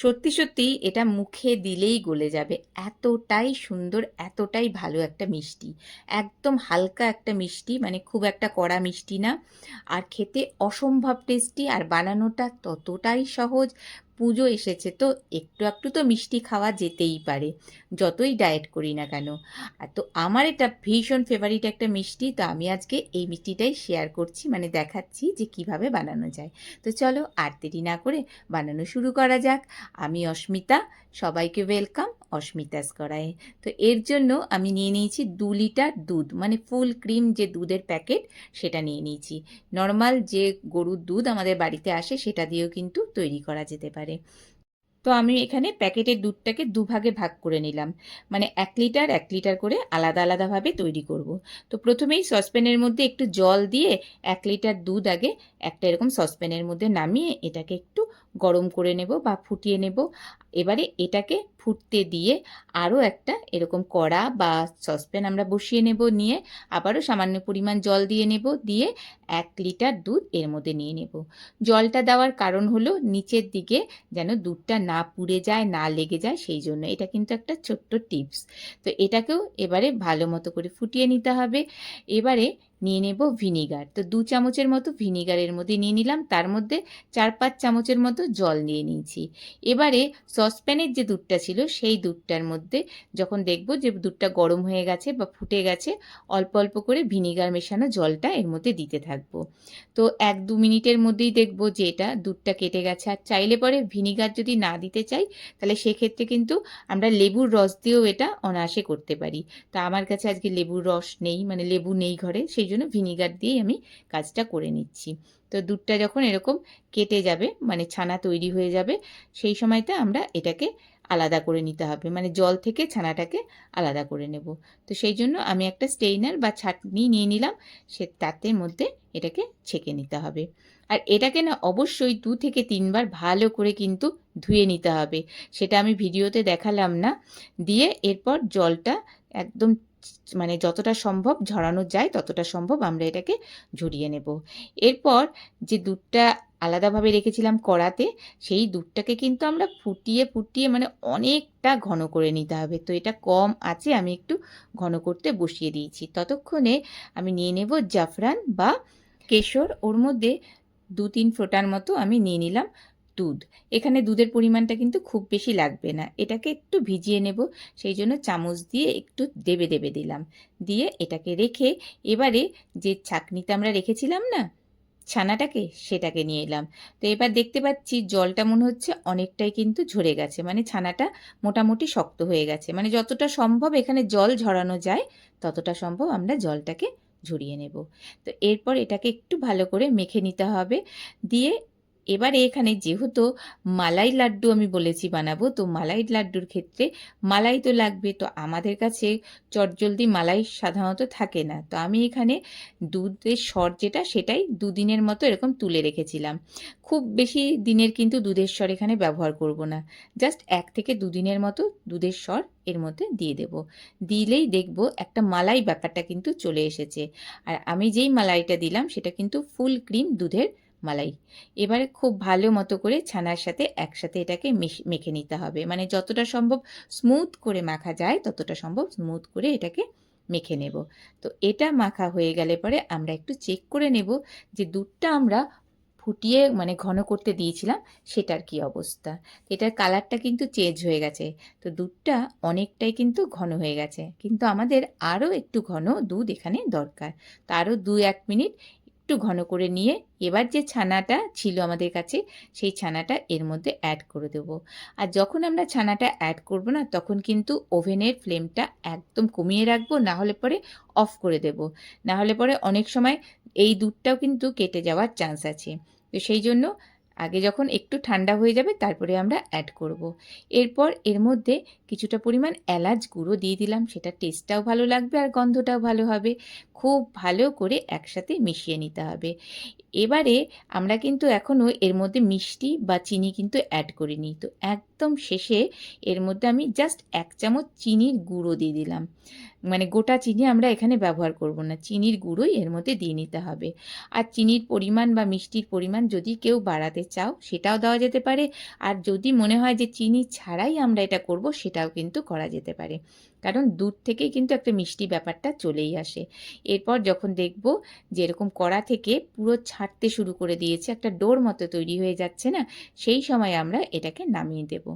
সত্যি সত্যি এটা মুখে দিলেই গলে যাবে। এতটাই সুন্দর, এতটাই ভালো একটা মিষ্টি। একদম হালকা একটা মিষ্টি মানে খুব একটা কড়া মিষ্টি না। আর খেতে অসম্ভব টেস্টি আর বানানোটা ততটাই সহজ পুজো এসেছে, তো একটু একটু তো মিষ্টি খাওয়া যেতেই পারে, যতই ডায়েট করি না কেন। আর তো আমার এটা ভীষণ ফেভারিট একটা মিষ্টি, তো আমি আজকে এই মিষ্টিটাই শেয়ার করছি মানে দেখাচ্ছি যে কীভাবে বানানো যায়। তো চলো আর দেরি না করে বানানো শুরু করা যাক। আমি অস্মিতা, সবাইকে ওয়েলকাম অস্মিতাস করায় তো এর জন্য আমি নিয়ে নিয়েছি দু লিটার দুধ মানে ফুল ক্রিম যে দুধের প্যাকেট সেটা নিয়ে নিয়েছি। নর্মাল যে গরুর দুধ আমাদের বাড়িতে আসে সেটা দিয়েও কিন্তু তৈরি করা যেতে পারে। তো আমি এখানে প্যাকেটের দুধটাকে দুভাগে ভাগ করে নিলাম। মানে এক লিটার এক লিটার করে আলাদা আলাদাভাবে তৈরি করব। তো প্রথমেই সসপ্যানের মধ্যে একটু জল দিয়ে এক লিটার দুধ আগে একটা এরকম সসপ্যানের মধ্যে নামিয়ে এটাকে একটু গরম করে নেব বা ফুটিয়ে নেব। এবারে এটাকে ফুটতে দিয়ে আরও একটা এরকম কড়া বা সসপ্যান আমরা বসিয়ে নেব নিয়ে। আবারও সামান্য পরিমাণ জল দিয়ে নেব, দিয়ে এক লিটার দুধ এর মধ্যে নিয়ে নেব। জলটা দেওয়ার কারণ হলো নিচের দিকে যেন দুধটা না পুড়ে যায়, না লেগে যায়, সেই জন্য। এটা কিন্তু একটা ছোট্ট টিপস। তো এটাকেও এবারে ভালো মতো করে ফুটিয়ে নিতে হবে। এবারে নিয়ে নেব ভিনিগার। তো দু চামচের মতো ভিনিগারের মধ্যে নিয়ে নিলাম, তার মধ্যে চার পাঁচ চামচের মতো জল নিয়ে নিয়েছি। এবারে সসপ্যানের যে দুধটা ছিল, সেই দুধটার মধ্যে যখন দেখব যে দুধটা গরম হয়ে গেছে বা ফুটে গেছে, অল্প অল্প করে ভিনিগার মেশানো জলটা এর মধ্যে দিতে থাকব। তো এক দু মিনিটের মধ্যেই দেখব যে এটা দুধটা কেটে গেছে। আর চাইলে পরে ভিনিগার যদি না দিতে চাই, তাহলে সেক্ষেত্রে কিন্তু আমরা লেবুর রস দিয়েও এটা অনায়াসে করতে পারি। তা আমার কাছে আজকে লেবুর রস নেই মানে লেবু নেই ঘরে, সেই জন্য ভিনিগার দিয়েই আমি কাজটা করে নিচ্ছি। তো দুধটা যখন এরকম কেটে যাবে মানে ছানা তৈরি হয়ে যাবে, সেই সময়তে আমরা এটাকে আলাদা করে নিতে হবে। মানে জল থেকে ছানাটাকে আলাদা করে নেব। তো সেই জন্য আমি একটা স্টেইনার বা ছাটনি নিয়ে নিলাম, সে তাতে মধ্যে এটাকে ছেঁকে নিতে হবে। আর এটাকে না অবশ্যই দু থেকে তিনবার ভালো করে কিন্তু ধুয়ে নিতে হবে। সেটা আমি ভিডিওতে দেখালাম না। দিয়ে এরপর জলটা একদম মানে যতটা সম্ভব ঝরানো যায় ততটা সম্ভব আমরা এটাকে ঝরিয়ে নেব। এরপর যে দুধটা আলাদাভাবে রেখেছিলাম কড়াতে, সেই দুধটাকে কিন্তু আমরা ফুটিয়ে ফুটিয়ে মানে অনেকটা ঘন করে নিতে হবে। তো এটা কম আছে, আমি একটু ঘন করতে বসিয়ে দিয়েছি। ততক্ষণে আমি নিয়ে নেব জাফরান বা কেশর। ওর মধ্যে দু তিন ফোঁটার মতো আমি নিয়ে নিলাম দুধ। এখানে দুধের পরিমাণটা কিন্তু খুব বেশি লাগবে না। এটাকে একটু ভিজিয়ে নেব। সেই জন্য চামচ দিয়ে একটু দেবে দেবে দিলাম। দিয়ে এটাকে রেখে এবারে যে ছাকনিতে আমরা রেখেছিলাম না, ছানাটাকে, সেটাকে নিয়ে এলাম। তো এবার দেখতে পাচ্ছি জলটা মনে হচ্ছে অনেকটাই কিন্তু ঝরে গেছে। মানে ছানাটা মোটামুটি শক্ত হয়ে গেছে। মানে যতটা সম্ভব এখানে জল ঝরানো যায়, ততটা সম্ভব আমরা জলটাকে ঝরিয়ে নেব। তো এরপর এটাকে একটু ভালো করে মেখে নিতে হবে। দিয়ে এবারে এখানে যেহেতু মালাই লাড্ডু আমি বলেছি বানাবো, তো মালাই লাড্ডুর ক্ষেত্রে মালাই তো লাগবে। তো আমাদের কাছে চটজলদি মালাই সাধারণত থাকে না। তো আমি এখানে দুধের স্বর যেটা, সেটাই দুদিনের মতো এরকম তুলে রেখেছিলাম। খুব বেশি দিনের কিন্তু দুধের স্বর এখানে ব্যবহার করব না। জাস্ট এক থেকে দুদিনের মতো দুধের স্বর এর মধ্যে দিয়ে দেব। দিলেই দেখব একটা মালাই ব্যাপারটা কিন্তু চলে এসেছে। আর আমি যেই মালাইটা দিলাম, সেটা কিন্তু ফুল ক্রিম দুধের মালাই। এবারে খুব ভালো মতো করে ছানার সাথে একসাথে এটাকে মেখে নিতে হবে। মানে যতটা সম্ভব স্মুথ করে মাখা যায়, ততটা সম্ভব স্মুথ করে এটাকে মেখে নেব। তো এটা মাখা হয়ে গেলে পরে আমরা একটু চেক করে নেব যে দুধটা আমরা ফুটিয়ে মানে ঘন করতে দিয়েছিলাম, সেটার কি অবস্থা? এটার কালারটা কিন্তু চেঞ্জ হয়ে গেছে। তো দুধটা অনেকটাই কিন্তু ঘন হয়ে গেছে। কিন্তু আমাদের আরও একটু ঘন দুধ এখানে দরকার। তো আরও দু এক মিনিট একটু ঘন করে নিয়ে এবার যে ছানাটা ছিল আমাদের কাছে, সেই ছানাটা এর মধ্যে অ্যাড করে দেব। আর যখন আমরা ছানাটা অ্যাড করব না, তখন কিন্তু ওভেনের ফ্লেমটা একদম কমিয়ে রাখব, না হলে পরে অফ করে দেব। না হলে পরে অনেক সময় এই দুধটাও কিন্তু কেটে যাওয়ার চান্স আছে। তো সেই জন্য আগে যখন একটু ঠান্ডা হয়ে যাবে, তারপরে আমরা অ্যাড করব। এরপর এর মধ্যে কিছুটা পরিমাণ এলাচ গুঁড়ো দিয়ে দিলাম, সেটা টেস্টটাও ভালো লাগবে আর গন্ধটাও ভালো হবে। খুব ভালো করে একসাথে মিশিয়ে নিতে হবে। এবারে আমরা কিন্তু এখনও এর মধ্যে মিষ্টি বা চিনি কিন্তু অ্যাড করিনি। তো একদম শেষে এর মধ্যে আমি জাস্ট এক চামচ চিনির গুঁড়ো দিয়ে দিলাম। মানে গোটা চিনি আমরা এখানে ব্যবহার করব না, চিনির গুঁড়োই এর মধ্যে দিয়ে নিতে হবে। আর চিনির পরিমাণ বা মিষ্টির পরিমাণ যদি কেউ বাড়াতে চাও সেটাও দেওয়া যেতে পারে। আর যদি মনে হয় যে চিনি ছাড়াই আমরা এটা করব, সেটাও কিন্তু করা যেতে পারে। কারণ দুধ থেকেই কিন্তু একটা মিষ্টি ব্যাপারটা চলেই আসে। এরপর যখন দেখব যে এরকম কড়া থেকে পুরো ছাড়তে শুরু করে দিয়েছে, একটা ডোর মতো তৈরি হয়ে যাচ্ছে না, সেই সময় আমরা এটাকে নামিয়ে দেব।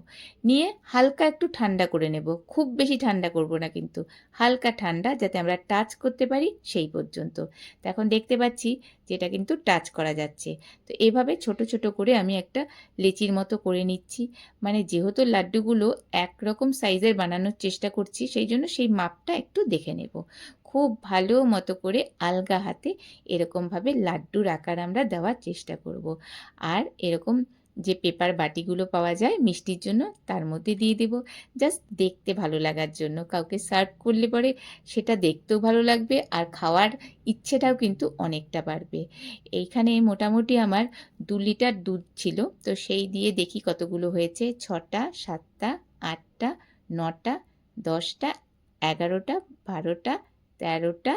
নিয়ে হালকা একটু ঠান্ডা করে নেব। খুব বেশি ঠান্ডা করব না কিন্তু, হালকা ঠান্ডা যাতে আমরা টাচ করতে পারি সেই পর্যন্ত। এখন দেখতে পাচ্ছি যেটা কিন্তু টাচ করা যাচ্ছে। তো এভাবে ছোট ছোট করে আমি একটা লেচির মতো করে নিচ্ছি। মানে যেহেতু লাড্ডুগুলো একরকম সাইজের বানানোর চেষ্টা করছি, সেই জন্য সেই মাপটা একটু দেখে নেব। খুব ভালো মতো করে আলগা হাতে এরকমভাবে লাড্ডুর আকার আমরা দেওয়ার চেষ্টা করব। আর এরকম যে পেপার বাটিগুলো পাওয়া যায় মিষ্টির জন্য তার মধ্যে দিয়ে দেব। জাস্ট দেখতে ভালো লাগার জন্য। কাউকে সার্ভ করলে পরে সেটা দেখতেও ভালো লাগবে আর খাওয়ার ইচ্ছেটাও কিন্তু অনেকটা বাড়বে। এইখানে মোটামুটি আমার দু লিটার দুধ ছিল। তো সেই দিয়ে দেখি কতগুলো হয়েছে। ছটা, সাতটা, আটটা, নটা, দশটা, এগারোটা, বারোটা, তেরোটা,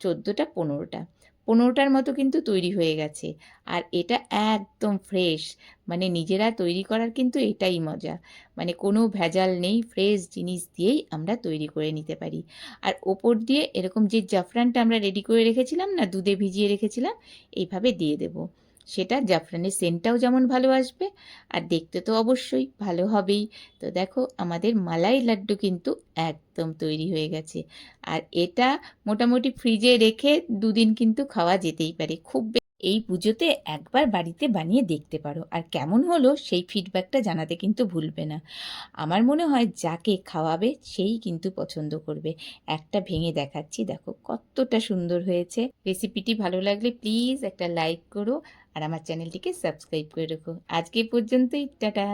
চোদ্দোটা, পনেরোটা। পনেরোটার মতো কিন্তু তৈরি হয়ে গেছে। আর এটা একদম ফ্রেশ মানে নিজেরা তৈরি করার কিন্তু এটাই মজা। মানে কোনো ভেজাল নেই ফ্রেশ জিনিস দিয়েই আমরা তৈরি করে নিতে পারি। আর ওপর দিয়ে এরকম যে জাফরানটা আমরা রেডি করে রেখেছিলাম না, দুধে ভিজিয়ে রেখেছিলাম, এইভাবে দিয়ে দেব। সেটা জাফরানের সেন্টটাও যেমন ভালো আসবে, আর দেখতে তো অবশ্যই ভালো হবেই। তো দেখো, আমাদের মালাই লাড্ডু কিন্তু একদম তৈরি হয়ে গেছে। আর এটা মোটামুটি ফ্রিজে রেখে দুদিন কিন্তু খাওয়া যেতেই পারে। খুব এই পুজোতে একবার বাড়িতে বানিয়ে দেখতে পারো। আর কেমন হলো সেই ফিডব্যাকটা জানাতে কিন্তু ভুলবে না। আমার মনে হয় যাকে খাওয়াবে সেই কিন্তু পছন্দ করবে। একটা ভেঙে দেখাচ্ছি, দেখো কতটা সুন্দর হয়েছে। রেসিপিটি ভালো লাগলে প্লিজ একটা লাইক করো আর আমার চ্যানেলটিকে সাবস্ক্রাইব করে রেখো। আজকে পর্যন্তই, টাটা!